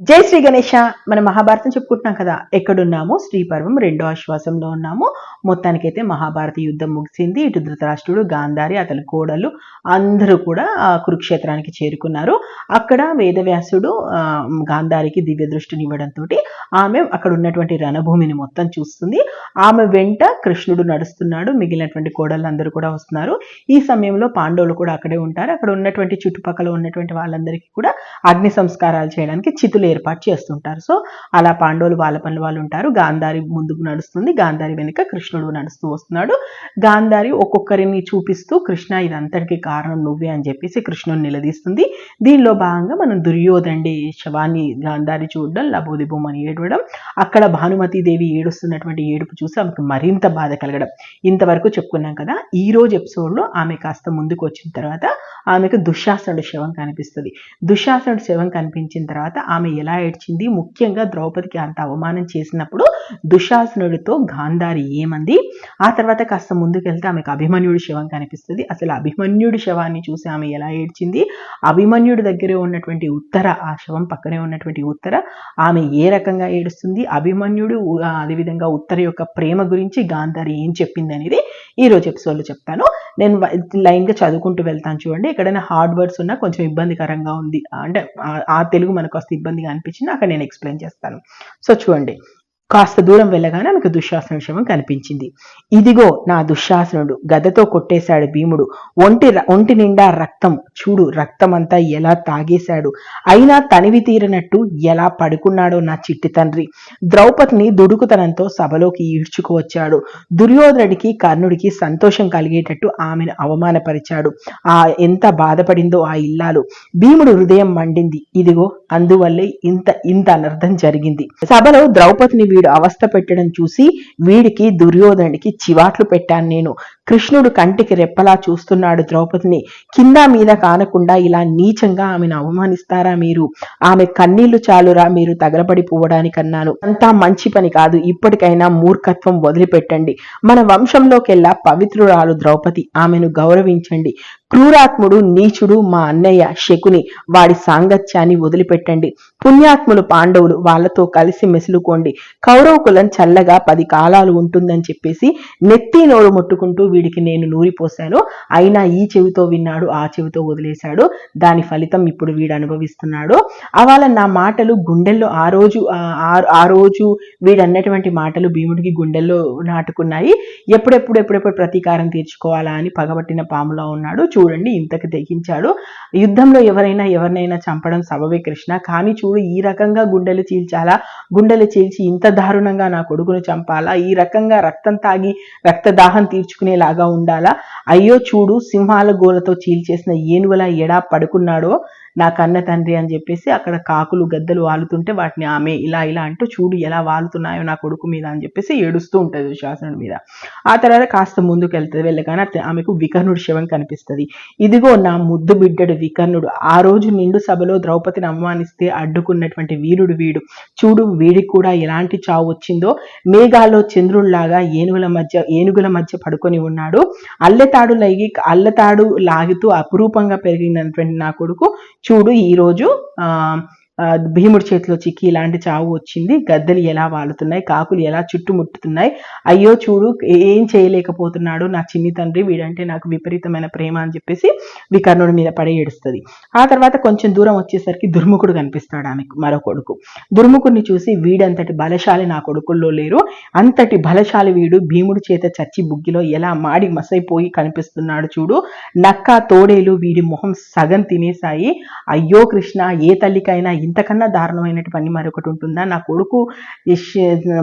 జై శ్రీ గణేష. మన మహాభారతం చెప్పుకుంటున్నాం కదా. ఎక్కడున్నాము? శ్రీపర్వం రెండో ఆశ్వాసంలో ఉన్నాము. మొత్తానికైతే మహాభారత యుద్ధం ముగిసింది. ఇటు ధృతరాష్ట్రుడు గాంధారి అతని కోడలు అందరూ కూడా ఆ, కురుక్షేత్రానికి చేరుకున్నారు. అక్కడ వేదవ్యాసుడు ఆ, గాంధారికి దివ్య దృష్టిని ఇవ్వడంతో ఆమె అక్కడ ఉన్నటువంటి రణభూమిని మొత్తం చూస్తుంది. ఆమె వెంట కృష్ణుడు నడుస్తున్నాడు. మిగిలినటువంటి కోడళ్ళందరూ కూడా వస్తున్నారు. ఈ సమయంలో పాండవులు కూడా అక్కడే ఉంటారు. అక్కడ ఉన్నటువంటి చుట్టుపక్కల ఉన్నటువంటి వాళ్ళందరికీ కూడా అగ్ని సంస్కారాలు చేయడానికి చితులు ఏర్పాటు చేస్తుంటారు. సో అలా పాండవులు వాళ్ళ పనులు వాళ్ళు ఉంటారు. గాంధారి ముందుకు నడుస్తుంది. గాంధారి వెనుక కృష్ణుడు నడుస్తూ వస్తున్నాడు. గాంధారి ఒక్కొక్కరిని చూపిస్తూ కృష్ణ ఇదంతటికి కారణం నువ్వే అని చెప్పేసి కృష్ణుని నిలదీస్తుంది. దీనిలో భాగంగా మనం దుర్యోధండి శవాన్ని గాంధారి చూడడం లబోదిబోం అని ఏడవడం అక్కడ భానుమతి దేవి ఏడుస్తున్నటువంటి ఏడుపు చూసి ఆమెకు మరింత బాధ కలగడం. ఇంతవరకు చెప్పుకున్నాం కదా ఈ రోజు ఎపిసోడ్లో ఆమె కాస్త ముందుకు వచ్చిన తర్వాత ఆమెకు దుశ్శాసనుడు శవం కనిపిస్తుంది. దుశ్శాసనుడు శవం కనిపించిన తర్వాత ఆమె ఎలా ఏడ్చింది? ముఖ్యంగా ద్రౌపదికి అంత అవమానం చేసినప్పుడు దుశ్శాసనుడితో గాంధారి ఏమంది? ఆ తర్వాత కాస్త ముందుకెళ్తే ఆమెకు అభిమన్యుడి శవం కనిపిస్తుంది. అసలు అభిమన్యుడి శవాన్ని చూసి ఆమె ఎలా ఏడ్చింది? అభిమన్యుడి దగ్గరే ఉన్నటువంటి ఉత్తర ఆ శవం పక్కనే ఉన్నటువంటి ఉత్తర ఆమె ఏ రకంగా ఏడుస్తుంది? అభిమన్యుడు అదేవిధంగా ఉత్తర యొక్క ప్రేమ గురించి గాంధారి ఏం చెప్పింది అనేది ఈ రోజు ఎపిసోడ్లో చెప్తాను. నేను లైన్గా చదువుకుంటూ వెళ్తాను చూడండి. ఎక్కడైనా హార్డ్ వర్డ్స్ ఉన్నా కొంచెం ఇబ్బందికరంగా ఉంది. అంటే ఆ- ఆ తెలుగు మనకు వస్తే ఇబ్బందిగా అనిపించింది అక్కడ నేను ఎక్స్ప్లెయిన్ చేస్తాను. సో చూడండి. కాస్త దూరం వెళ్ళగానే ఆమెకు దుశ్శాసన శవం కనిపించింది. ఇదిగో నా దుశ్శాసనుడు గదతో కొట్టేశాడు భీముడు. ఒంటి ఒంటి నిండా రక్తం చూడు రక్తం అంతా ఎలా తాగేశాడు. అయినా తనివి తీరినట్టు ఎలా పడుకున్నాడో నా చిట్టి తండ్రి. ద్రౌపదిని దుడుకుతనంతో సభలోకి ఈడ్చుకువచ్చాడు దుర్యోధనుడికి కర్ణుడికి సంతోషం కలిగేటట్టు ఆమెను అవమానపరిచాడు. ఆ ఎంత బాధపడిందో ఆ ఇల్లాలు. భీముడు హృదయం మండింది. ఇదిగో అందువల్లే ఇంత ఇంత అనర్థం జరిగింది. సభలో ద్రౌపదిని వీడు అవస్థ పెట్టడం చూసి వీడికి దుర్యోధనుడికి చివాట్లు పెట్టాను నేను. కృష్ణుడు కంటికి రెప్పలా చూస్తున్నాడు ద్రౌపదిని. కింద మీద కానకుండా ఇలా నీచంగా ఆమెను అవమానిస్తారా మీరు? ఆమె కన్నీళ్ళు చాలురా మీరు తగలబడిపోవడానికన్నాను అంతా మంచి పని కాదు ఇప్పటికైనా మూర్ఖత్వం వదిలిపెట్టండి. మన వంశంలోకెల్లా పవిత్రురాలు ద్రౌపది ఆమెను గౌరవించండి. క్రూరాత్ముడు నీచుడు మా అన్నయ్య శకుని వాడి సాంగత్యాన్ని వదిలిపెట్టండి. పుణ్యాత్ములు పాండవులు వాళ్ళతో కలిసి మెసులుకోండి. కౌరవ కులం చల్లగా పది కాలాలు ఉంటుందని చెప్పేసి నెత్తి నోరు ముట్టుకుంటూ వీడికి నేను నూరిపోశాను. అయినా ఈ చెవితో విన్నాడు ఆ చెవితో వదిలేశాడు. దాని ఫలితం ఇప్పుడు వీడు అనుభవిస్తున్నాడు. అవాళ నా మాటలు గుండెల్లో ఆ రోజు ఆ- ఆ- రోజు వీడు అన్నటువంటి మాటలు భీముడికి గుండెల్లో నాటుకున్నాయి. ఎప్పుడెప్పుడు ఎప్పుడెప్పుడు ప్రతీకారం తీర్చుకోవాలా అని పగబట్టిన పాములా ఉన్నాడు. చూడండి ఇంతకు తెగించాడు. యుద్ధంలో ఎవరైనా ఎవరినైనా చంపడం సబవే కృష్ణ. కానీ చూడు ఈ రకంగా గుండెలు చీల్చాలా? గుండెలు చీల్చి ఇంత దారుణంగా నా కొడుకును చంపాలా? ఈ రకంగా రక్తం తాగి రక్తదాహం తీర్చుకునేలాగా ఉండాలా? అయ్యో చూడు సింహాల గోలతో చీల్చేసిన ఏనుగులా ఎడా పడుకున్నాడో? నా కన్న తండ్రి అని చెప్పేసి అక్కడ కాకులు గద్దలు వాలుతుంటే వాటిని ఆమె ఇలా ఇలా అంటూ చూడు ఎలా వాలుతున్నాయో నా కొడుకు మీద అని చెప్పేసి ఏడుస్తూ ఉంటుంది శాసనుడి మీద. ఆ తర్వాత కాస్త ముందుకు వెళ్తుంది వెళ్ళగానే ఆమెకు వికర్ణుడి శవం కనిపిస్తుంది. ఇదిగో నా ముద్దు బిడ్డడు వికర్ణుడు. ఆ రోజు నిండు సభలో ద్రౌపదిని అవమానిస్తే అడ్డుకున్నటువంటి వీరుడు వీడు. చూడు వీడికి కూడా ఎలాంటి చావు వచ్చిందో. మేఘాల్లో చంద్రుడిలాగా ఏనుగుల మధ్య ఏనుగుల మధ్య పడుకొని ఉన్నాడు. అల్లెతాడు లైగి అల్లతాడు లాగుతూ అపురూపంగా పెరిగినటువంటి నా కొడుకు చూడు ఈరోజు ఆ, భీముడి చేతిలో చిక్కి ఇలాంటి చావు వచ్చింది. గద్దెలు ఎలా వాలుతున్నాయి? కాకులు ఎలా చుట్టుముట్టుతున్నాయి? అయ్యో చూడు ఏం చేయలేకపోతున్నాడు నా చిన్ని తండ్రి. వీడంటే నాకు విపరీతమైన ప్రేమ అని చెప్పేసి వికర్ణుడి మీద పడి ఏడుస్తుంది. ఆ తర్వాత కొంచెం దూరం వచ్చేసరికి దుర్ముఖుడు కనిపిస్తాడు ఆమెకు మరో కొడుకు. దుర్ముఖుడిని చూసి వీడంతటి బలశాలి నా కొడుకుల్లో లేరు. అంతటి బలశాలి వీడు భీముడి చేత చచ్చి బుగ్గిలో ఎలా మాడి మసైపోయి కనిపిస్తున్నాడు చూడు. నక్క తోడేలు వీడి మొహం సగం తినేశాయి. అయ్యో కృష్ణ ఏ తల్లికైనా ఇంతకన్నా దారుణమైనటువంటి పని మరొకటి ఉంటుందా? నా కొడుకు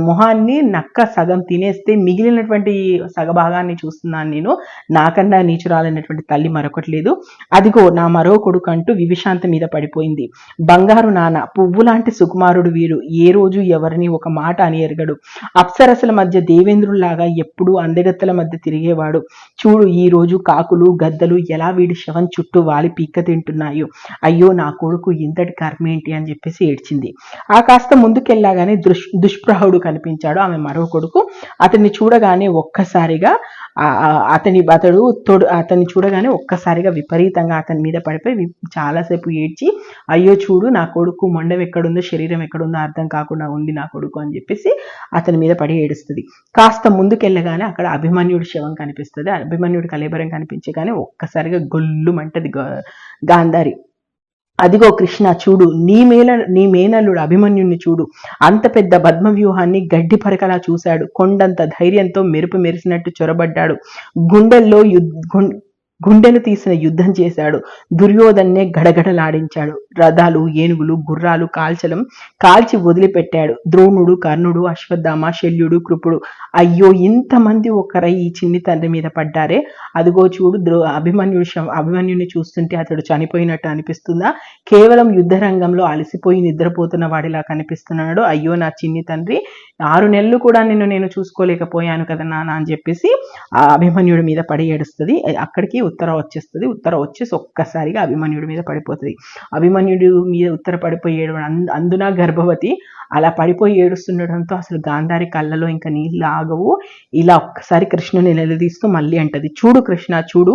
మొహాన్ని నక్క సగం తినేస్తే మిగిలినటువంటి సగభాగాన్ని చూస్తున్నాను నేను. నాకన్నా నీచురాలైనటువంటి తల్లి మరొకటి లేదు. అదిగో నా మరో కొడుకు అంటూ వివిశాంత మీద పడిపోయింది. బంగారు నాన్న పువ్వు లాంటి సుకుమారుడు వీరు. ఏ రోజు ఎవరిని ఒక మాట అని ఎరగడు. అప్సరసల మధ్య దేవేంద్రుల్లాగా ఎప్పుడూ అందగత్తల మధ్య తిరిగేవాడు. చూడు ఈ రోజు కాకులు గద్దలు ఎలా వీడి శవం చుట్టూ వాలి పీక్క తింటున్నాయో. అయ్యో నా కొడుకు ఇంతటి కర్మేంటి అని చెప్పేసి ఏడ్చింది. ఆ కాస్త ముందుకెళ్ళగానే దుష్ దుష్ప్రహుడు కనిపించాడు ఆమె మరో కొడుకు. అతన్ని చూడగానే ఒక్కసారిగా అతని అతడు తొడు అతన్ని చూడగానే ఒక్కసారిగా విపరీతంగా అతని మీద పడిపోయి చాలాసేపు ఏడ్చి అయ్యో చూడు నా కొడుకు మొండం ఎక్కడుందో శరీరం ఎక్కడుందో అర్థం కాకుండా ఉంది నా కొడుకు అని చెప్పేసి అతని మీద పడి ఏడుస్తుంది. కాస్త ముందుకెళ్ళగానే అక్కడ అభిమన్యుడి శవం కనిపిస్తుంది. అభిమన్యుడి కలేబరం కనిపించగానే ఒక్కసారిగా గొల్లుమంటది గాంధారి. అదిగో కృష్ణ చూడు నీ మేల నీ మేనల్లుడు అభిమన్యుణ్ణి చూడు. అంత పెద్ద పద్మ వ్యూహాన్ని గడ్డి పరకలా చూశాడు. కొండంత ధైర్యంతో మెరుపు మెరిసినట్టు చొరబడ్డాడు. గుండెల్లో యుద్ధ గుండెలు తీసిన యుద్ధం చేశాడు. దుర్యోధన్నే గడగడలాడించాడు. రథాలు ఏనుగులు గుర్రాలు కాల్చలం కాల్చి వదిలిపెట్టాడు. ద్రోణుడు కర్ణుడు అశ్వత్థామ శల్యుడు కృపుడు. అయ్యో ఇంతమంది ఒకరై ఈ చిన్ని తండ్రి మీద పడ్డారే? అదిగో చూడు ద్రో అభిమన్యుడు అభిమన్యుని చూస్తుంటే అతడు చనిపోయినట్టు అనిపిస్తుందా? కేవలం యుద్ధ రంగంలో అలసిపోయి నిద్రపోతున్న వాడిలా కనిపిస్తున్నాడు. అయ్యో నా చిన్ని తండ్రి ఆరు నెలలు కూడా నిన్ను నేను చూసుకోలేకపోయాను కదా నాన్న అని చెప్పేసి ఆ అభిమన్యుడి మీద పడి ఏడుస్తుంది. అక్కడికి ఉత్తర వచ్చేస్తుంది. ఉత్తర వచ్చేసి ఒక్కసారిగా అభిమన్యుడి మీద పడిపోతుంది. అభిమన్యుడి మీద ఉత్తర పడిపోయేడు అందున గర్భవతి అలా పడిపోయి ఏడుస్తుండడంతో అసలు గాంధారి కళ్ళలో ఇంకా నీళ్ళు ఆగవు. ఇలా ఒక్కసారి కృష్ణుని నిలదీస్తూ మళ్ళీ అంటది చూడు కృష్ణ చూడు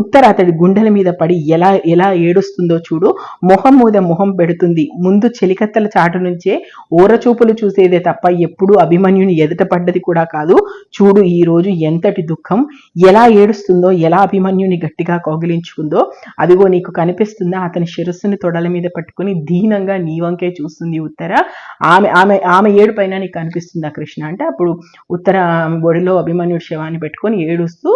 ఉత్తర అతడి గుండెల మీద పడి ఎలా ఎలా ఏడుస్తుందో చూడు. మొహం మీద మొహం పెడుతుంది. ముందు చెలికత్తల చాటు నుంచే ఓరచూపులు చూసేదే తప్ప ఎప్పుడూ అభిమన్యుని ఎదుట పడ్డది కూడా కాదు. చూడు ఈ రోజు ఎంతటి దుఃఖం. ఎలా ఏడుస్తుందో ఎలా అభిమన్యుని గట్టిగా కౌగిలించుకుందో అదిగో నీకు కనిపిస్తుందా అతని శిరస్సుని తొడల మీద పట్టుకుని దీనంగా నీ వంకే చూస్తుంది ఉత్తర. ఆమె ఆమె ఆమె ఏడు పైన నీకు కనిపిస్తుందా కృష్ణ అంటే అప్పుడు ఉత్తర ఆమె బొడిలో శవాన్ని పెట్టుకొని ఏడుస్తూ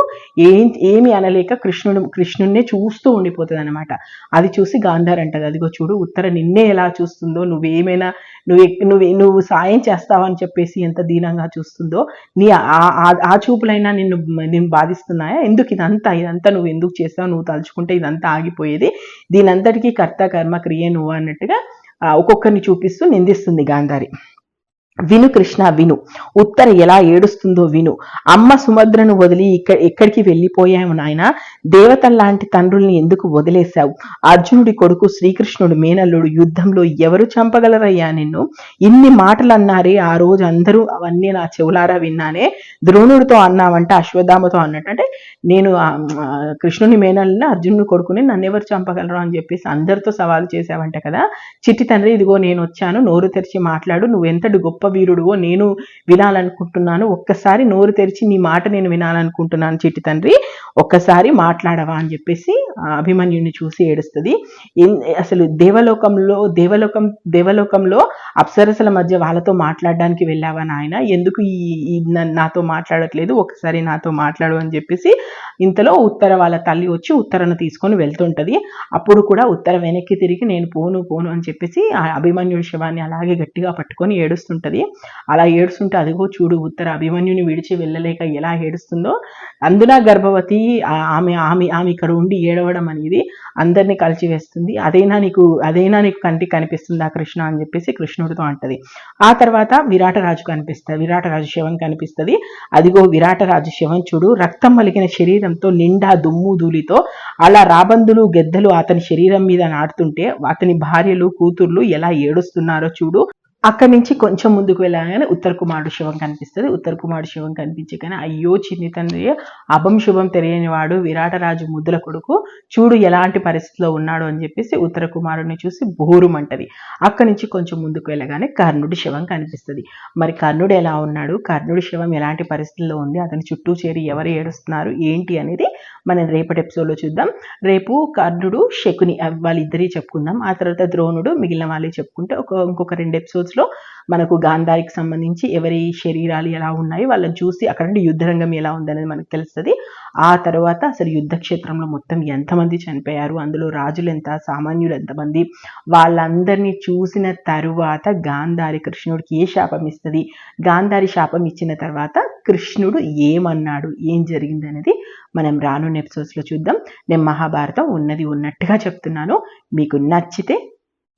ఏం ఏమి అనలేక కృష్ణుడు కృష్ణుడినే చూస్తూ ఉండిపోతుంది అనమాట అది చూసి గాంధార్ అంటది అదిగో చూడు ఉత్తర నిన్నే ఎలా చూస్తుందో నువ్వేమైనా నువ్వు నువ్వు నువ్వు సాయం చేస్తావని చెప్పేసి ఎంత దీనంగా చూస్తుందో నీ ఆ- ఆ- చూపులైనా నిన్ను నేను బాధిస్తున్నాయా? ఎందుకు ఇదంతా ఇదంతా నువ్వు ఎందుకు చేస్తావు? నువ్వు తలుచుకుంటే ఇదంతా ఆగిపోయేది. దీనంతటికీ కర్త కర్మ క్రియ నువ్వు అన్నట్టుగా ఒక్కొక్కరిని చూపిస్తూ నిందిస్తుంది గాంధారి. విను కృష్ణ విను. ఉత్తర ఎలా ఏడుస్తుందో విను. అమ్మ సుమద్రను వదిలి ఇక్కడ ఎక్కడికి వెళ్ళిపోయావు నాయన? దేవతల్లాంటి తండ్రుల్ని ఎందుకు వదిలేశావు? అర్జునుడి కొడుకు శ్రీకృష్ణుడు మేనల్లుడు యుద్ధంలో ఎవరు చంపగలరయ్యా నిన్ను? ఇన్ని మాటలు అన్నారే ఆ రోజు అందరూ అవన్నీ నా చెవులారా విన్నానే. ద్రోణుడితో అన్నావంటే అశ్వత్థామతో అన్నట్టు. అంటే నేను కృష్ణుని మేనల్ని అర్జునుడి కొడుకుని నన్ను ఎవరు చంపగలరు అని చెప్పేసి అందరితో సవాలు చేశావంట కదా. చిట్టి తండ్రి ఇదిగో నేను వచ్చాను నోరు తెరిచి మాట్లాడు నువ్వు ఎంతటి గొప్ప వీరుడువో నేను వినాలనుకుంటున్నాను. ఒక్కసారి నోరు తెరిచి నీ మాట నేను వినాలనుకుంటున్నాను చిట్టి తండ్రి. ఒక్కసారి మాట్లాడవా అని చెప్పేసి అభిమన్యుని చూసి ఏడుస్తుంది. అసలు దేవలోకంలో దేవలోకం దేవలోకంలో అప్సరసల మధ్య వాళ్ళతో మాట్లాడడానికి వెళ్ళావా నాయన? ఎందుకు ఈ నాతో మాట్లాడట్లేదు? ఒకసారి నాతో మాట్లాడు అని చెప్పేసి ఇంతలో ఉత్తర వాళ్ళ తల్లి వచ్చి ఉత్తరను తీసుకొని వెళ్తుంటది. అప్పుడు కూడా ఉత్తర వెనక్కి తిరిగి నేను పోను పోను అని చెప్పేసి ఆ అభిమన్యుడి శవాన్ని అలాగే గట్టిగా పట్టుకొని ఏడుస్తుంటది. అలా ఏడుస్తుంటే అదిగో చూడు ఉత్తర అభిమన్యుని విడిచి వెళ్ళలేక ఎలా ఏడుస్తుందో అందున గర్భవతి ఆమె ఆమె ఆమె ఇక్కడ ఉండి ఏడవడం అనేది అందరినీ కలిచివేస్తుంది. అదైనా నీకు అదైనా నీకు కంటికి కనిపిస్తుందా కృష్ణ అని చెప్పేసి కృష్ణుడితో అంటది. ఆ తర్వాత విరాటరాజు కనిపిస్తుంది విరాటరాజు శవం కనిపిస్తుంది. అదిగో విరాటరాజు శవం చూడు రక్తం మలిగిన శరీరంతో నిండా దుమ్ము ధూళితో అలా రాబందులు గెద్దలు అతని శరీరం మీద నాటుతుంటే అతని భార్యలు కూతుర్లు ఎలా ఏడుస్తున్నారో చూడు. అక్కడి నుంచి కొంచెం ముందుకు వెళ్ళగానే ఉత్తర కుమారుడు శివం కనిపిస్తుంది. ఉత్తర కుమారుడు శివం కనిపించగానే అయ్యో చిన్ని తండ్రి అభం శుభం తెలియని వాడు విరాటరాజు ముద్దుల కొడుకు చూడు ఎలాంటి పరిస్థితిలో ఉన్నాడు అని చెప్పేసి ఉత్తర కుమారుడిని చూసి బోరుమంటది. అక్కడి నుంచి కొంచెం ముందుకు వెళ్ళగానే కర్ణుడి శివం కనిపిస్తుంది. మరి కర్ణుడు ఎలా ఉన్నాడు? కర్ణుడి శివం ఎలాంటి పరిస్థితుల్లో ఉంది? అతని చుట్టూ చేరి ఎవరు ఏడుస్తున్నారు? ఏంటి అనేది మనం రేపటి ఎపిసోడ్లో చూద్దాం. రేపు కర్ణుడు శకుని వాళ్ళిద్దరి చెప్పుకుందాం. ఆ తర్వాత ద్రోణుడు మిగిలిన వాళ్ళే చెప్పుకుంటే ఒక ఇంకొక రెండు ఎపిసోడ్స్లో మనకు గాంధారికి సంబంధించి ఎవరి శరీరాలు ఎలా ఉన్నాయి వాళ్ళని చూసి అక్కడ నుండి యుద్ధరంగం ఎలా ఉందనేది మనకు తెలుస్తుంది. ఆ తర్వాత అసలు యుద్ధ క్షేత్రంలో మొత్తం ఎంతమంది చనిపోయారు అందులో రాజులు ఎంత సామాన్యులు ఎంతమంది వాళ్ళందరినీ చూసిన తరువాత గాంధారి కృష్ణుడికి ఏ శాపం ఇస్తుంది? గాంధారి శాపం ఇచ్చిన తర్వాత కృష్ణుడు ఏమన్నాడు? ఏం జరిగింది అనేది మనం రానున్న ఎపిసోడ్స్లో చూద్దాం. నేను మహాభారతం ఉన్నది ఉన్నట్టుగా చెప్తున్నాను. మీకు నచ్చితే